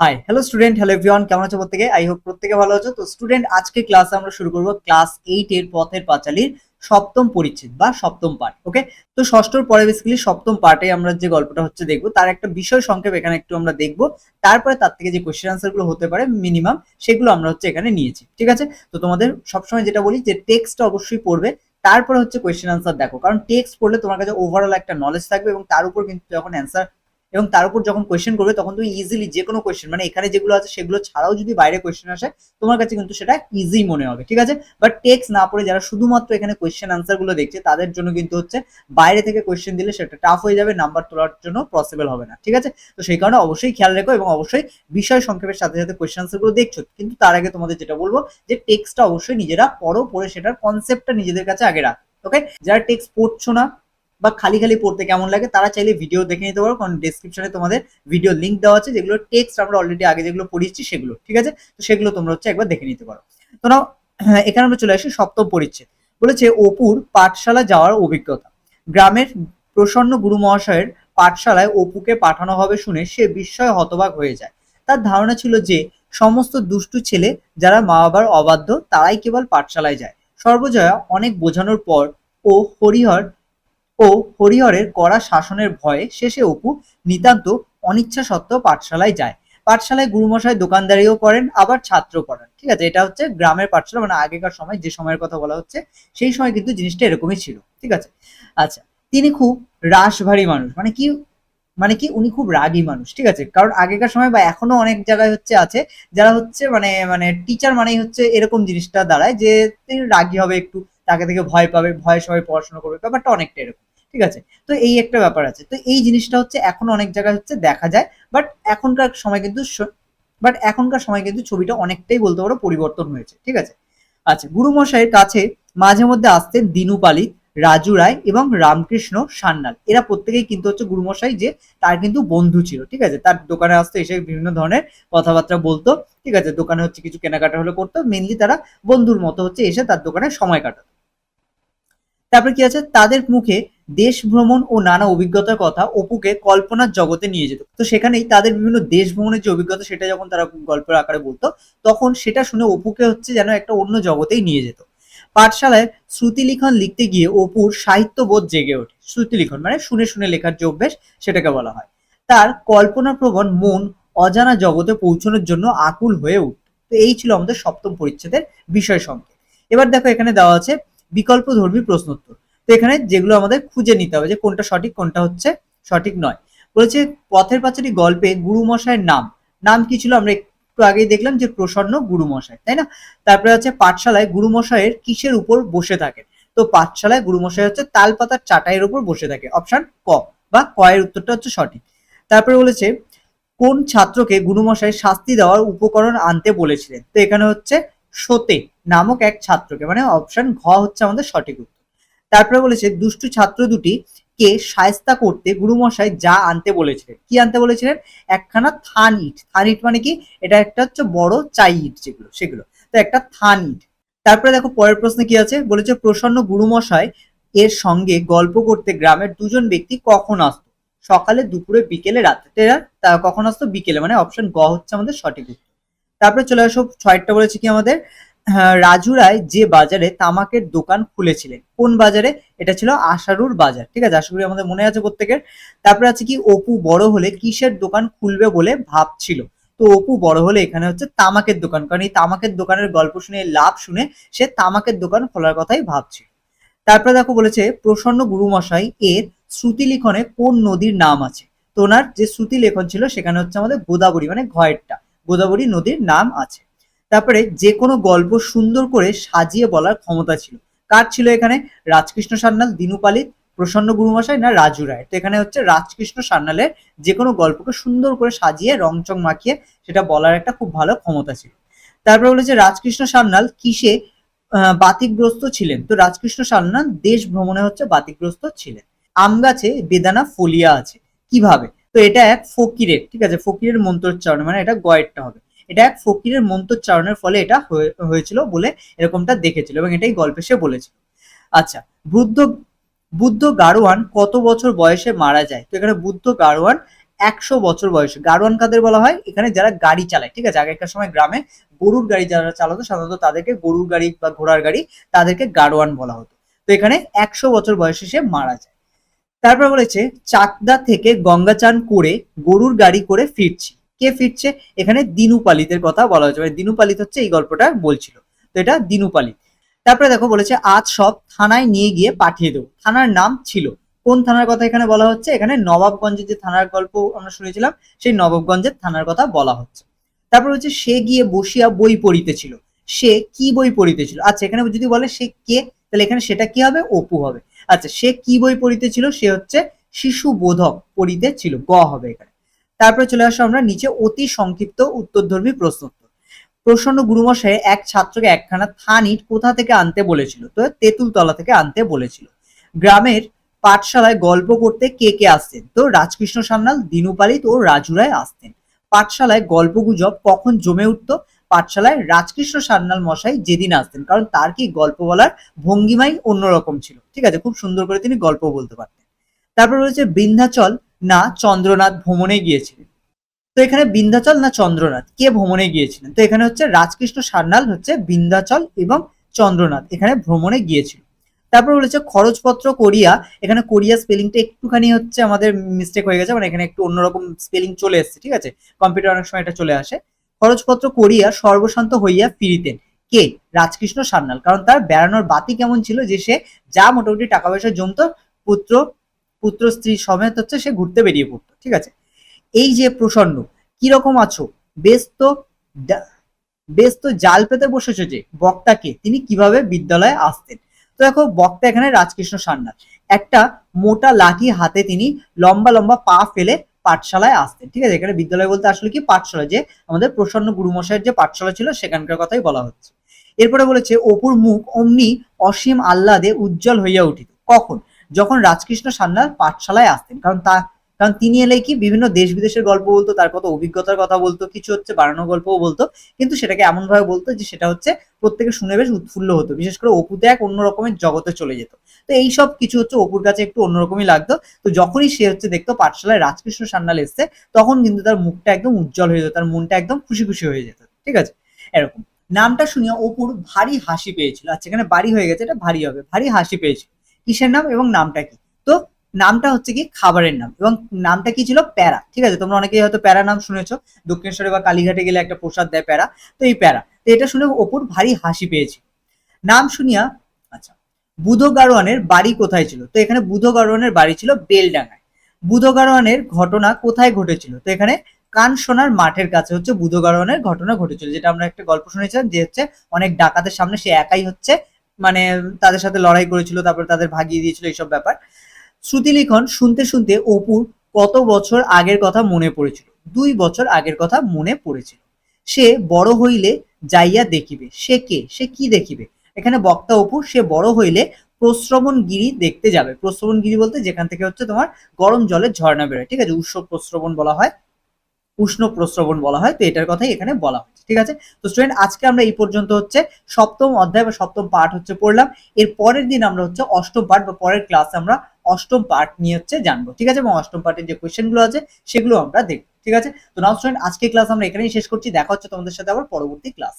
Hi hello student hello everyone কেমন আছো প্রত্যেকে? আই হোপ প্রত্যেকে ভালো আছো। তো স্টুডেন্ট আজকে ক্লাস আমরা শুরু করব ক্লাস এইট এর পথের পাঁচালীর সপ্তম পরিচ্ছেদ বা সপ্তম পার্ট ওকে তো ষষ্ঠর পরে বেসিক্যালি সপ্তম পার্টে আমরা যে গল্পটা হচ্ছে দেখব, তার একটা বিষয় সংক্ষেপ এখানে একটু আমরা দেখব। তারপরে তার থেকে যে কোশ্চেন আনসারগুলো হতে পারে মিনিমাম সেগুলো আমরা হচ্ছে এখানে নিয়েছি, ঠিক আছে? তো তোমাদের সবসময় যেটা বলি যে টেক্সট অবশ্যই পড়বে, তারপরে হচ্ছে কোয়েশ্চেন আনসার দেখো। কারণ টেক্সট পড়লে তোমার কাছে ওভারঅল একটা নলেজ থাকবে এবং তার উপর কিন্তু যখন অ্যান্সার এবং তার উপর যখন কোয়েশ্চেন করবে, তখন তুমি ইজিলি যে কোনো কোয়েশ্চেন মানে এখানে যেগুলো আছে সেগুলো ছাড়াও যদি বাইরে কোয়েশ্চেন আসে, তোমার কাছে কিন্তু সেটা ইজি মনে হবে, ঠিক আছে? বাট টেক্সট না পড়ে যারা শুধুমাত্র এখানে কোয়েশ্চেন আনসারগুলো দেখছে, তাদের জন্য কিন্তু হচ্ছে বাইরে থেকে কোয়েশ্চেন দিলে সেটা টাফ হয়ে যাবে নাম্বার তোলার জন্য পসিবল হবে না, ঠিক আছে? তো সেই কারণে অবশ্যই খেয়াল রেখো এবং অবশ্যই বিষয় সংক্ষেপের সাথে সাথে কোয়েশ্চেন আনসারগুলো দেখছ। কিন্তু তার আগে তোমাদের যেটা বলব, যে টেক্সটটা অবশ্যই নিজেরা পড়ো, পড়ে সেটার কনসেপ্টটা নিজেদের কাছে আগে রাখ ওকে যারা টেক্সট পড়ছো না বা খালি খালি পড়তে কেমন লাগে তারা চাইলে ভিডিও দেখে নিতে পারো। কারণ ডিসক্রিপশনে তোমাদের ভিডিও লিঙ্ক দেওয়া আছে যেগুলো টেক্সট আমরা অলরেডি আগে যেগুলো পড়িয়েছি সেগুলো ঠিক আছে? তো সেগুলো তোমরা হচ্ছে একবার দেখে নিতে পারো। তো হ্যাঁ, এখানে আমরা চলে আসি সপ্তম পরিচ্ছেদ। বলেছে অপুর পাঠশালা যাওয়ার অভিজ্ঞতা। গ্রামের প্রসন্ন গুরু মহাশয়ের পাঠশালায় অপুকে পাঠানো হবে শুনে সে বিস্ময় হতবাক হয়ে যায়। তার ধারণা ছিল যে সমস্ত দুষ্টু ছেলে যারা মা বাবার অবাধ্য তারাই কেবল পাঠশালায় যায়। সর্বজয়া অনেক বোঝানোর পর ও হরিহর ও হরিহরের কড়া শাসনের ভয়ে শেষে অপু নিতান্ত অনিচ্ছা সত্ত্বেও পাঠশালায় যায়। পাঠশালায় গুরুমশাই দোকানদারিও করেন, আবার ছাত্র করেন। ঠিক আছে, এটা হচ্ছে গ্রামের পাঠশালা মানে আগেকার সময় যে সময়ের কথা বলা হচ্ছে, সেই সময় কিন্তু জিনিসটা এরকমই ছিল। ঠিক আছে? আচ্ছা তিনি খুব রাশভারী মানুষ মানে কি মানে কি, উনি খুব রাগী মানুষ। ঠিক আছে? কারণ আগেকার সময় বা এখনও অনেক জায়গায় হচ্ছে আছে, যারা হচ্ছে মানে মানে টিচার মানেই হচ্ছে এরকম জিনিসটা দাঁড়ায় যে তিনি রাগী হবে একটু, তাকে থেকে ভয় পাবে, ভয়ে সবাই পড়াশোনা করবে। ব্যাপারটা অনেকটা এরকম। ঠিক আছে? তো এই একটা ব্যাপার আছে। তো এই জিনিসটা হচ্ছে এখন অনেক জায়গায় হচ্ছে দেখা যায় বাট এখনকার সময় কিন্তু বাট এখনকার সময় কিন্তু ছবিটা অনেকটাই বলতে পারো পরিবর্তন হয়েছে, ঠিক আছে? আচ্ছা গুরুমশাইয়ের কাছে মাঝে মধ্যে আসতেন দিনু পালিত, রাজু রায় এবং রামকৃষ্ণ সান্যাল। এরা প্রত্যেকেই কিন্তু হচ্ছে গুরুমশাই যে তার কিন্তু বন্ধু ছিল, ঠিক আছে? তার দোকানে আসতে, এসে বিভিন্ন ধরনের কথাবার্তা বলতো, ঠিক আছে? দোকানে হচ্ছে কিছু কেনাকাটা হলে করতো মেনলি তারা বন্ধুর মতো হচ্ছে এসে তার দোকানে সময় কাটাতো। তারপরে কি আছে? তাদের মুখে দেশ ভ্রমণ ও নানা অভিজ্ঞতার কথা অপুকে কল্পনার জগতে নিয়ে যেত। তো সেখানেই তাদের বিভিন্ন দেশ ভ্রমণের যে অভিজ্ঞতা সেটা যখন তারা গল্পের আকারে বলতো, তখন সেটা শুনে অপুকে হচ্ছে যেন একটা অন্য জগতেই নিয়ে যেত। পাঠশালায় শ্রুতিলিখন লিখতে গিয়ে অপুর সাহিত্যবোধ জেগে ওঠে। শ্রুতিলিখন মানে শুনে শুনে লেখার যে অভ্যেস সেটাকে বলা হয়। তার কল্পনাপ্রবণ মন অজানা জগতে পৌঁছানোর জন্য আকুল হয়ে উঠত। তো এই ছিল আমাদের সপ্তম পরিচ্ছেদের বিষয় সংকেত। এবার দেখো এখানে দেওয়া আছে বিকল্প ধর্মী প্রশ্নোত্তর। তো এখানে যেগুলো আমাদের খুঁজে নিতে হবে যে কোনটা সঠিক, কোনটা হচ্ছে সঠিক নয়। বলেছে পথের পাঁচালী গল্পে গুরুমশাইয়ের নাম। নাম কি ছিল? আমরা একটু আগেই দেখলাম যে প্রসন্ন গুরুমশাই, তাই না? তারপরে হচ্ছে পাঠশালায় গুরুমশাইয়ের কিসের উপর বসে থাকে? তো পাঠশালায় গুরুমশাই হচ্ছে তালপাতার চাটাইয়ের উপর বসে থাকে। অপশন ক বা ক এর উত্তরটা হচ্ছে সঠিক। তারপরে বলেছে, কোন ছাত্রকে গুরুমশাই শাস্তি দেওয়ার উপকরণ আনতে বলেছিলেন? তো এখানে হচ্ছে সতে নামক এক ছাত্রকে মানে অপশন ঘ হচ্ছে আমাদের সঠিক উত্তর। তারপরে বলেছে, দুষ্টু ছাত্র দুটি কে সায়স্তা করতে গুরুমশাই যা আনতে বলেছিলেন কি আনতে বলেছিলেন? একখানা থান ইট থান ইট মানে কি? এটা একটা হচ্ছে বড় চাই ইট যেগুলো, সেগুলো। তো একটা থান ইট তারপরে দেখো পরের প্রশ্নে কি আছে? বলেছে, প্রসন্ন গুরুমশাই এর সঙ্গে গল্প করতে গ্রামের দুজন ব্যক্তি কখন আসতো? সকালে, দুপুরে, বিকেলে রাতে তা কখন আসতো? বিকেলে। মানে অপশন গ হচ্ছে আমাদের সঠিক উত্তর। তারপরে চলে আসো, ছয়টা বলেছে কি আমাদের? হ্যাঁ, রাজু রায় যে বাজারে তামাকের দোকান খুলেছিলেন। কোন বাজারে? এটা ছিল আশারুর বাজার। ঠিক আছে? আশা করি আমাদের মনে আছে প্রত্যেকের। তারপরে আছে কি অপু বড় হলে কিসের দোকান খুলবে বলে ভাবছিল? তো অপু বড় হলে এখানে হচ্ছে তামাকের দোকান। কারণ এই তামাকের দোকানের গল্প শুনে লাভ শুনে সে তামাকের দোকান খোলার কথাই ভাবছিল তারপরে দেখো বলেছে প্রসন্ন গুরুমশাই এর শ্রুতি লিখনে কোন নদীর নাম আছে? তো ওনার যে শ্রুতি লেখন ছিল সেখানে হচ্ছে আমাদের গোদাবরী মানে ঘয়েরটা। গোদাবরী নদীর নাম আছে। তারপরে যে কোনো গল্প সুন্দর করে সাজিয়ে বলার ক্ষমতা ছিল। কার ছিল এখানে? রাজকৃষ্ণ সান্যাল দিনুপালিত প্রসন্ন গুরুমশাই না রাজু রায়? তো এখানে হচ্ছে রাজকৃষ্ণ সান্যালের যে কোনো গল্পকে সুন্দর করে সাজিয়ে, রংচং মাখিয়ে সেটা বলার একটা খুব ভালো ক্ষমতা ছিল। তারপরে বলেছে রাজকৃষ্ণ সান্যাল কিসে বাতিগ্রস্ত ছিলেন? তো রাজকৃষ্ণ সান্যাল দেশ ভ্রমণে হচ্ছে বাতিগ্রস্ত ছিলেন। আম গাছে বেদানা ফলিয়া আছে। কীভাবে? তো এটা এক ফকিরের, ঠিক আছে? ফকিরের মন্ত্রোচ্চারণ মানে এটা গয়েরটা হবে। এটা এক ফকিরের মন্ত্রোচ্চারণের ফলে এটা হয়েছিল বলে এরকমটা দেখেছিল এবং এটাই গল্পে সে বলেছিল। আচ্ছা বুদ্ধ বুদ্ধ গাড়োয়ান কত বছর বয়সে মারা যায়? তো এখানে বুদ্ধ গাড়োয়ান একশো বছর বয়সে। গাড়োয়ান কাদের বলা হয়? এখানে যারা গাড়ি চালায়, ঠিক আছে? আগেকার সময় গ্রামে গরুর গাড়ি যারা চালাতো, সাধারণত তাদেরকে গরুর গাড়ি বা ঘোড়ার গাড়ি তাদেরকে গাড়োয়ান বলা হতো। তো এখানে একশো বছর বয়সে সে মারা যায়। তারপর বলেছে, চাকদা থেকে গঙ্গা চান করে গরুর গাড়ি করে ফিরছি। কে ফিরছে? এখানে দিনুপালিতের কথা বলা হয়েছে। মানে দিনুপালিত হচ্ছে এই গল্পটা বলছিল। তো এটা দিনুপালিত তারপরে দেখো বলেছে, আজ সব থানায় নিয়ে গিয়ে পাঠিয়ে দেবো। থানার নাম ছিল। কোন থানার কথা এখানে বলা হচ্ছে? এখানে নবাবগঞ্জের যে থানার গল্প আমরা শুনেছিলাম, সেই নবাবগঞ্জের থানার কথা বলা হচ্ছে। তারপর হচ্ছে সে গিয়ে বসিয়া বই পড়িতেছিল। সে কি বই পড়িতেছিল? আচ্ছা এখানে যদি বলে সে কে, তাহলে এখানে সেটা কি হবে? অপু হবে। আচ্ছা সে কি বই পড়িতেছিল? সে হচ্ছে শিশু বোধক পড়িতেছিল। গ হবে এখানে। তারপরে চলে আসো আমরা নিচে অতি সংক্ষিপ্ত উত্তরধর্মী প্রশ্নোত্তর। প্রসন্ন গুরুমশাই এক ছাত্রকে একখানা থান ইট কোথা থেকে আনতে বলেছিল? তো তেঁতুলতলা থেকে আনতে বলেছিল। গ্রামের পাঠশালায় গল্প করতে কে কে আসতেন? তো রাজকৃষ্ণ সান্যাল দিনুপালিত ও রাজু রায় আসতেন। পাঠশালায় গল্প গুজব কখন জমে উঠতো? পাঠশালায় রাজকৃষ্ণ সান্যাল মশাই যেদিন আসতেন, কারণ তার কি গল্প বলার ভঙ্গিমাই অন্যরকম ছিল। ঠিক আছে, খুব সুন্দর করে তিনি গল্প বলতে পারতেন। তারপর রয়েছে বিন্ধ্যাচল। না চন্দ্রনাথ ভ্রমণে গিয়েছিলেন। তো এখানে বিন্ধ্যাচল না চন্দ্রনাথ? কে ভ্রমণে গিয়েছিলেন? তো এখানে হচ্ছে রাজকৃষ্ণ সান্যাল হচ্ছে বিন্ধ্যাচল এবং চন্দ্রনাথ এখানে ভ্রমণে গিয়েছিল। তারপর বলেছে খরচপত্র করিয়া। এখানে কোরিয়া স্পেলিংটা একটুখানি হচ্ছে আমাদের মিস্টেক হয়ে গেছে মানে এখানে একটু অন্যরকম স্পেলিং চলে এসেছে, ঠিক আছে? কম্পিউটার অনেক সময় এটা চলে আসে। খরচপত্র করিয়া সর্বশান্ত হইয়া ফিরিতেন। কে? রাজকৃষ্ণ সান্যাল কারণ তার বেড়ানোর বাতি কেমন ছিল যে সে যা মোটামুটি টাকা পয়সা জমতো পুত্র পুত্র স্ত্রী সমেত হচ্ছে সে ঘুরতে বেরিয়ে পড়তো, ঠিক আছে? এই যে প্রসন্ন, কীরকম আছো? বেশ তো বেশ তো জাল পেতে বসেছো যে, বক্তাকে, তিনি কীভাবে বিদ্যালয়ে আসতেন? তো দেখো, বক্তা এখানে রাজকৃষ্ণ সান্যাল। একটা মোটা লাঠি হাতে তিনি লম্বা লম্বা পা ফেলে পাঠশালায় আসতেন, ঠিক আছে? এখানে বিদ্যালয় বলতে আসলে কি? পাঠশালা, যে আমাদের প্রসন্ন গুরুমশাইয়ের যে পাঠশালা ছিল, সেখানকার কথাই বলা হচ্ছে। এরপরে বলেছে, অপুর মুখ অমনি অসীম আহ্লাদে উজ্জ্বল হইয়া উঠিত। কখন? যখন রাজকৃষ্ণ সান্যাল পাঠশালায় আসতেন, কারণ তা, কারণ তিনি এলে কি বিভিন্ন দেশ বিদেশের গল্প বলতো, তার কত অভিজ্ঞতার কথা বলতো, কিছু হচ্ছে বানানো গল্পও বলতো, কিন্তু সেটাকে এমন ভাবে বলতো যে সেটা হচ্ছে প্রত্যেকে শুনে বেশ উৎফুল্ল হতো, বিশেষ করে অপুতে এক অন্য রকমের জগতে চলে যেত। তো এই সব কিছু হচ্ছে অপুর কাছে একটু অন্যরকমই লাগতো। তো যখনই সে হচ্ছে দেখতো পাঠশালায় রাজকৃষ্ণ সান্যাল এসছে, তখন কিন্তু তার মুখটা একদম উজ্জ্বল হয়ে যেত, তার মনটা একদম খুশি খুশি হয়ে যেত, ঠিক আছে? এরকম। নামটা শুনিয়া অপুর ভারী হাসি পেয়েছিল। আচ্ছা এখানে বাড়ি হয়ে গেছে, এটা ভারী হবে, ভারী হাসি পেয়েছিল। কিসের নাম এবং নামটা কি? তো নামটা হচ্ছে কি খাবারের নাম এবং নামটা কি ছিল প্যারা, ঠিক আছে? তোমরা অনেকেই হয়তো প্যারা নাম শুনেছো। দক্ষিণেশ্বরে বা কালীঘাটে গেলে একটা প্রসাদ দেয় প্যারা, তো এই প্যারা। তো এটা শুনে অপুর ভারী হাসি পেয়েছিল নাম শুনিয়া আচ্ছা বুধ গারোয়ানের বাড়ি কোথায় ছিল? তো এখানে বুধ গারোয়ানের বাড়ি ছিল বেলডাঙ্গায়। বুধ গারোয়ানের ঘটনা কোথায় ঘটেছিল? তো এখানে কান সোনার মাঠের কাছে হচ্ছে বুধ গারোয়ানের ঘটনা ঘটেছিল, যেটা আমরা একটা গল্প শুনেছিলাম যে হচ্ছে অনেক ডাকাতের সামনে সে একাই হচ্ছে মানে তাদের সাথে লড়াই করেছিল, তারপর তাদের ভাগিয়ে দিয়েছিল এইসব ব্যাপার। শ্রুতিলিখন শুনতে শুনতে অপুর কত বছর আগের কথা মনে পড়েছিল? দুই বছর আগের কথা মনে পড়েছিল। সে বড় হইলে যাইয়া দেখিবে। সে কে? সে কি দেখিবে? এখানে বক্তা অপু, সে বড় হইলে প্রশ্রবণ গিরি দেখতে যাবে। প্রশ্রবণ গিরি বলতে যেখান থেকে হচ্ছে তোমার গরম জলের ঝর্ণা বেরোয়। ঠিক আছে? উষ্ণ প্রশ্রবণ বলা হয়। উষ্ণ প্রশ্রবণ বলা হয়, তো এটার কথাই এখানে বলা হয়েছে, ঠিক আছে? তো স্টুডেন্ট আজকে আমরা এই পর্যন্ত হচ্ছে সপ্তম অধ্যায় বা সপ্তম পাঠ হচ্ছে পড়লাম, এর পরের দিন আমরা হচ্ছে অষ্টম পাঠ বা পরের ক্লাসে আমরা অষ্টম পাঠ নিয়ে হচ্ছে জানব, ঠিক আছে? এবং অষ্টম পাঠের যে কোয়েশ্চেনগুলো আছে, সেগুলো আমরা দেখব, ঠিক আছে? তো নাও স্টুডেন্ট আজকে ক্লাস আমরা এখানেই শেষ করছি, দেখা হচ্ছে তোমাদের সাথে আবার পরবর্তী ক্লাস